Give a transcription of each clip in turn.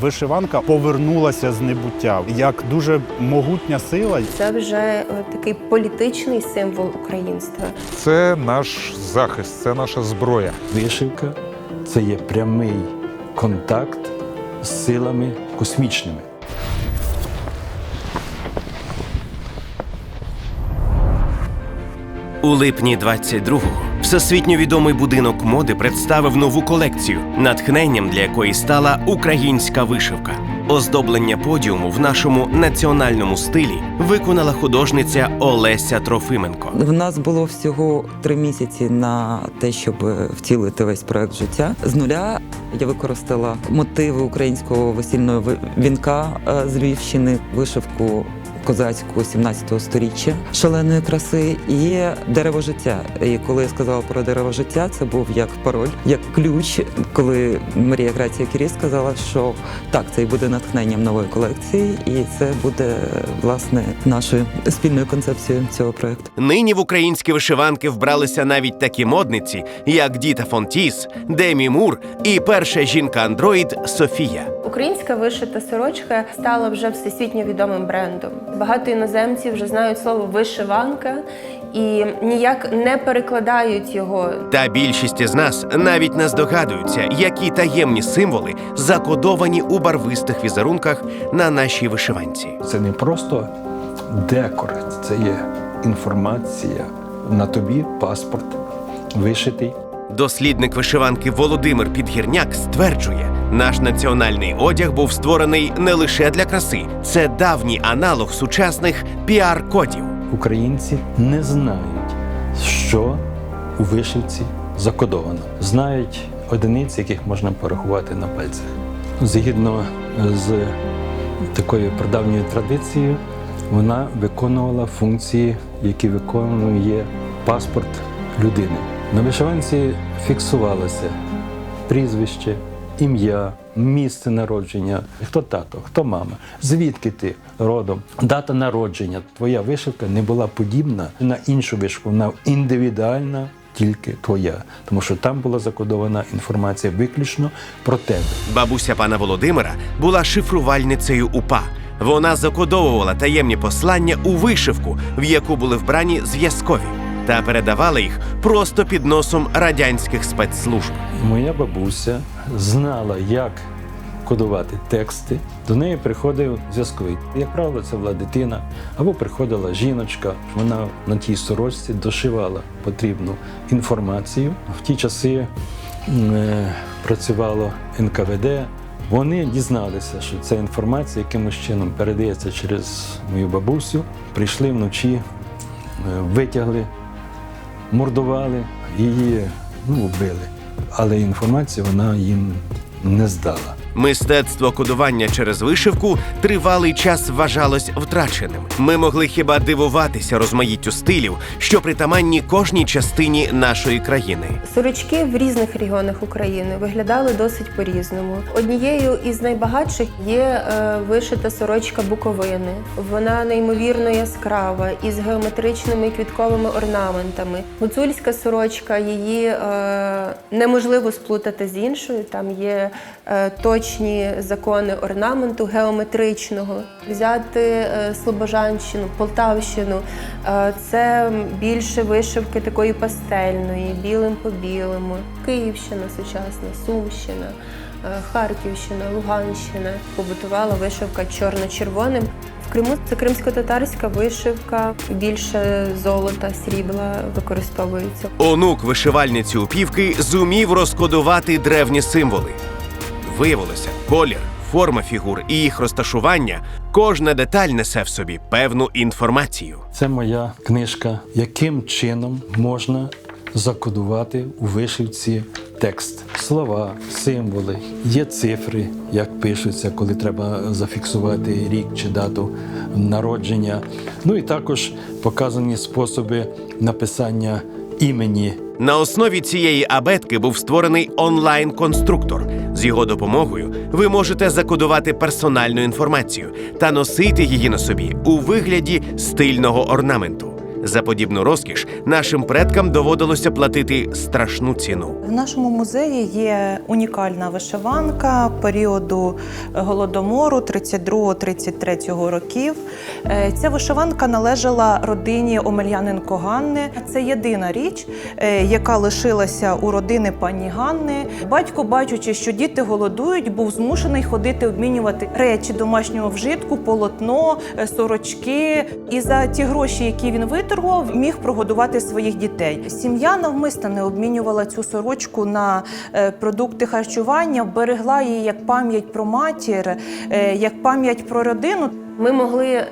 вишиванка повернулася з небуття як дуже могутня сила. Це вже е, такий політичний символ українства. Це наш захист, це наша зброя. Вишивка це є прямий контакт з силами космічними. У липні 22-го всесвітньо відомий будинок моди представив нову колекцію, натхненням для якої стала українська вишивка. Оздоблення подіуму в нашому національному стилі виконала художниця Олеся Трофименко. В нас було всього три місяці на те, щоб втілити весь проект життя. З нуля я використала мотиви українського весільного вінка е, з Львівщини, вишивку козацьку 17 сторіччя шаленої краси і дерево життя. І коли я сказала про дерево життя, це був як пароль, як ключ, коли Марія Грація Кірі сказала, що так, це і буде натхненням нової колекції, і це буде власне нашою спільною концепцією цього проекту. Нині в українські вишиванки вбралися навіть такі модниці, як Діта Фонтіс, Демі Мур і перша жінка-андроїд Софія. Українська вишита сорочка стала вже всесвітньо відомим брендом. Багато іноземців вже знають слово вишиванка і ніяк не перекладають його. Та більшість із нас навіть не здогадуються, які таємні символи закодовані у барвистих візерунках на нашій вишиванці. Це не просто декор, це є інформація. На тобі паспорт вишитий. Дослідник вишиванки Володимир Підгірняк стверджує, наш національний одяг був створений не лише для краси, це давній аналог сучасних піар-кодів. Українці не знають, що у вишивці закодовано. Знають одиниці, яких можна порахувати на пальцях. Згідно з такою прадавньою традицією, вона виконувала функції, які виконує паспорт людини. На вишиванці фіксувалося прізвище, ім'я, місце народження, хто тато, хто мама, звідки ти родом, дата народження. Твоя вишивка не була подібна на іншу вишивку, вона індивідуальна. Тільки твоя, тому що там була закодована інформація виключно про тебе. Бабуся пана Володимира була шифрувальницею УПА. Вона закодовувала таємні послання у вишивку, в яку були вбрані зв'язкові, та передавала їх просто під носом радянських спецслужб. Моя бабуся знала, як кодувати тексти. До неї приходив зв'язковий. Як правило, це була дитина або приходила жіночка. Вона на тій сорочці дошивала потрібну інформацію. В ті часи е, працювало НКВД. Вони дізналися, що ця інформація якимось чином передається через мою бабусю. Прийшли вночі, е, витягли мордували, її ну, вбили. Але інформацію вона їм не здала. Мистецтво кодування через вишивку тривалий час вважалось втраченим. Ми могли хіба дивуватися розмаїттю стилів, що притаманні кожній частині нашої країни. Сорочки в різних регіонах України виглядали досить по-різному. Однією із найбагатших є е, вишита сорочка Буковини. Вона неймовірно яскрава із геометричними квітковими орнаментами. Гуцульська сорочка її е, неможливо сплутати з іншою. Там є точні закони орнаменту геометричного. Взяти е, Слобожанщину, Полтавщину е, це більше вишивки такої пастельної, білим по білому. Київщина сучасна, Сумщина. е, Харківщина, Луганщина побутувала вишивка чорно-червоним. В Криму це кримсько-татарська вишивка, більше золота, срібла використовується. Онук вишивальниці упівки зумів розкодувати древні символи. Виявилося, колір, форма фігур і їх розташування кожна деталь несе в собі певну інформацію. Це моя книжка, яким чином можна закодувати у вишивці текст. Слова, символи, є цифри, як пишуться, коли треба зафіксувати рік чи дату народження. Ну і також показані способи написання імені На основі цієї абетки був створений онлайн-конструктор. З його допомогою ви можете закодувати персональну інформацію та носити її на собі у вигляді стильного орнаменту. За подібну розкіш нашим предкам доводилося платити страшну ціну. В нашому музеї є унікальна вишиванка періоду голодомору 32-33 років. Е, Ця вишиванка належала родині Омельяненко Ганни. Це єдина річ, е, яка лишилася у родини пані Ганни. Батько, бачучи, що діти голодують, був змушений ходити обмінювати речі домашнього вжитку, полотно, е, сорочки. І за ті гроші, які він виторгував, міг прогодувати своїх дітей. Сім'я навмисно не обмінювала цю сорочку на е, продукти харчування, берегла її як пам'ять про матір, е, як пам'ять про родину. Ми могли е,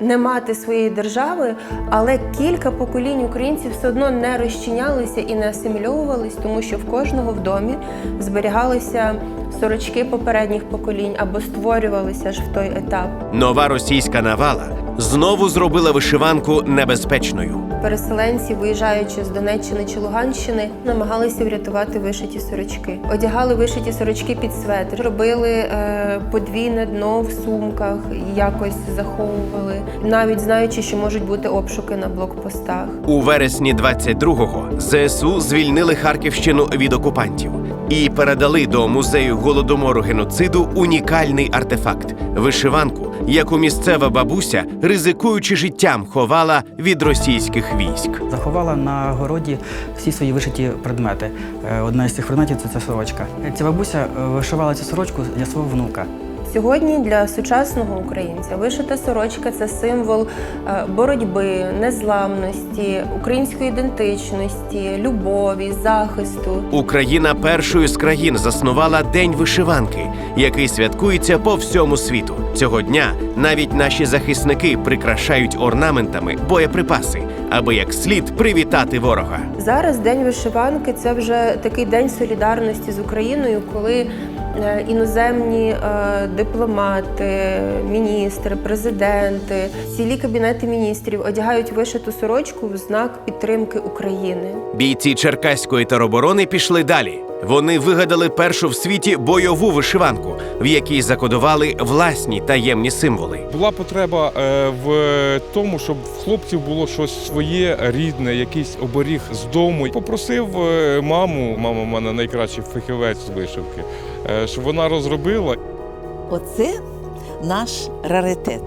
не мати своєї держави, але кілька поколінь українців все одно не розчинялися і не асимільовувались, тому що в кожного в домі зберігалися сорочки попередніх поколінь або створювалися ж в той етап. Нова російська навала знову зробила вишиванку небезпечною. Переселенці, виїжджаючи з Донеччини чи Луганщини, намагалися врятувати вишиті сорочки. Одягали вишиті сорочки під светр, робили е, подвійне дно в сумках, якось заховували, навіть знаючи, що можуть бути обшуки на блокпостах. У вересні 22-го ЗСУ звільнили Харківщину від окупантів і передали до музею голодомору геноциду унікальний артефакт вишиванку, яку місцева бабуся, ризикуючи життям, ховала від російських військ. Заховала на городі всі свої вишиті предмети. Е, Одна із цих предметів це ця сорочка. Ця бабуся е, вишивала цю сорочку для свого внука. Сьогодні для сучасного українця вишита сорочка це символ е, боротьби, незламності, української ідентичності, любові, захисту. Україна першою з країн заснувала День вишиванки, який святкується по всьому світу. Цього дня навіть наші захисники прикрашають орнаментами боєприпаси, аби як слід привітати ворога. Зараз день вишиванки це вже такий день солідарності з Україною, коли іноземні е, дипломати, міністри, президенти, цілі кабінети міністрів одягають вишиту сорочку в знак підтримки України. Бійці Черкаської тероборони пішли далі. Вони вигадали першу в світі бойову вишиванку, в якій закодували власні таємні символи. Була потреба е, в тому, щоб в хлопців було щось своє, рідне, якийсь оберіг з дому. Попросив е, маму, мама в мене найкращий фахівець з вишивки, е, щоб вона розробила. Оце наш раритет.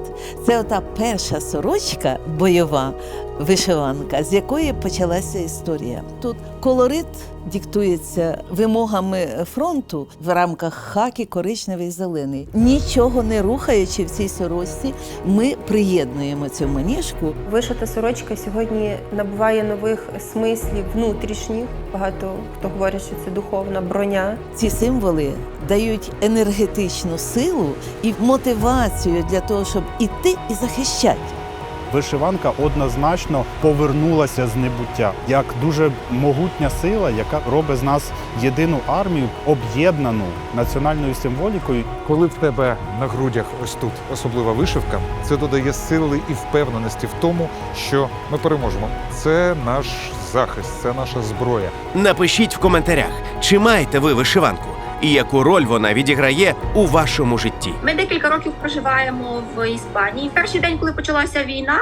Це ота перша сорочка бойова вишиванка, з якої почалася історія. Тут колорит диктується вимогами фронту в рамках хаки, коричневий, зелений. Нічого не рухаючи в цій сорочці, ми приєднуємо цю маніжку Вишита сорочка сьогодні набуває нових смислів внутрішніх. Багато хто говорить, що це духовна броня. Ці символи дають енергетичну силу і мотивацію для того, щоб іти і захищати. Вишиванка однозначно повернулася з небуття як дуже могутня сила, яка робить з нас єдину армію, об'єднану національною символікою. Коли в тебе на грудях ось тут особлива вишивка, це додає сили і впевненості в тому, що ми переможемо. Це наш захист, це наша зброя. Напишіть в коментарях, чи маєте ви вишиванку і яку роль вона відіграє у вашому житті. Ми декілька років проживаємо в Іспанії. Перший день, коли почалася війна,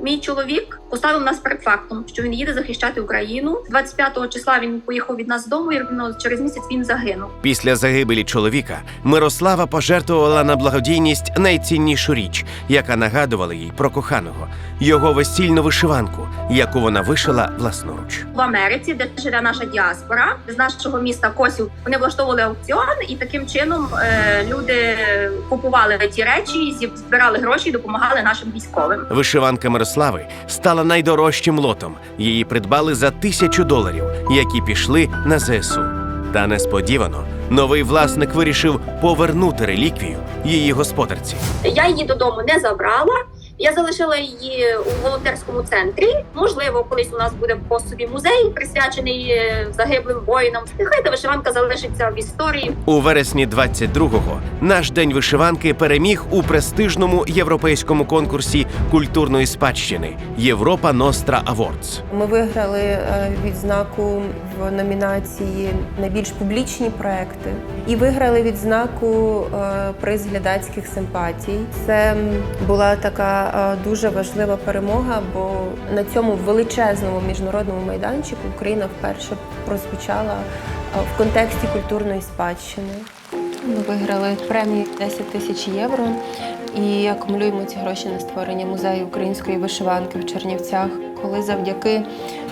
мій чоловік поставив нас перед фактом, що він їде захищати Україну. 25-го числа він поїхав від нас з дому, і ну, через місяць він загинув. Після загибелі чоловіка Мирослава пожертвувала на благодійність найціннішу річ, яка нагадувала їй про коханого його весільну вишиванку, яку вона вишила власноруч. В Америці, де живе наша діаспора, з нашого міста Косів, вони влаштовували аукціон, і таким чином е, люди купували ті речі, збирали гроші і допомагали нашим військовим. Вишиванка Мирослави стала найдорожчим лотом. Її придбали за тисячу доларів, які пішли на ЗСУ. Та несподівано новий власник вирішив повернути реліквію її господарці. Я її додому не забрала. Я залишила її у волонтерському центрі. Можливо, колись у нас буде по собі музей, присвячений е, загиблим воїнам. Нехай та вишиванка залишиться в історії. У вересні 22-го наш день вишиванки переміг у престижному європейському конкурсі культурної спадщини Європа Ностра Авордс. Ми виграли е, відзнаку в номінації Найбільш публічні проекти і виграли відзнаку е, приз глядацьких симпатій. Це була така е, дуже важлива перемога, бо на цьому величезному міжнародному майданчику Україна вперше прозвучала е, в контексті культурної спадщини. Ми виграли премію 10 тисяч євро і акумулюємо ці гроші на створення музею української вишиванки в Чернівцях, коли завдяки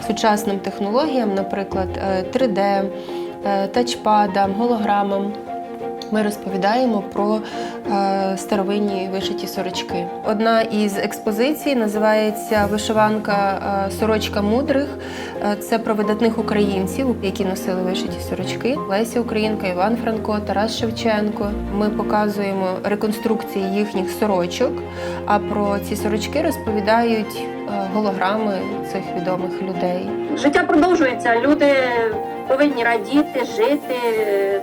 сучасним технологіям, наприклад, е, 3D, е, тачпадам, голограмам, ми розповідаємо про старовинні вишиті сорочки. Одна із експозицій називається Вишиванка е, сорочка мудрих. Е, це про видатних українців, які носили вишиті сорочки. Леся Українка, Іван Франко, Тарас Шевченко. Ми показуємо реконструкції їхніх сорочок. А про ці сорочки розповідають е, голограми цих відомих людей. Життя продовжується. Люди повинні радіти, жити,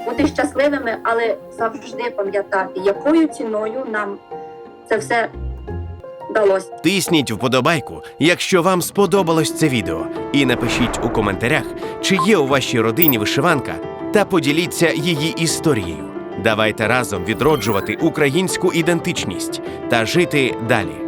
бути щасливими, але завжди пам'ятати, якою ціною нам це все вдалося. Тисніть вподобайку, якщо вам сподобалось це відео, і напишіть у коментарях, чи є у вашій родині вишиванка, та поділіться її історією. Давайте разом відроджувати українську ідентичність та жити далі.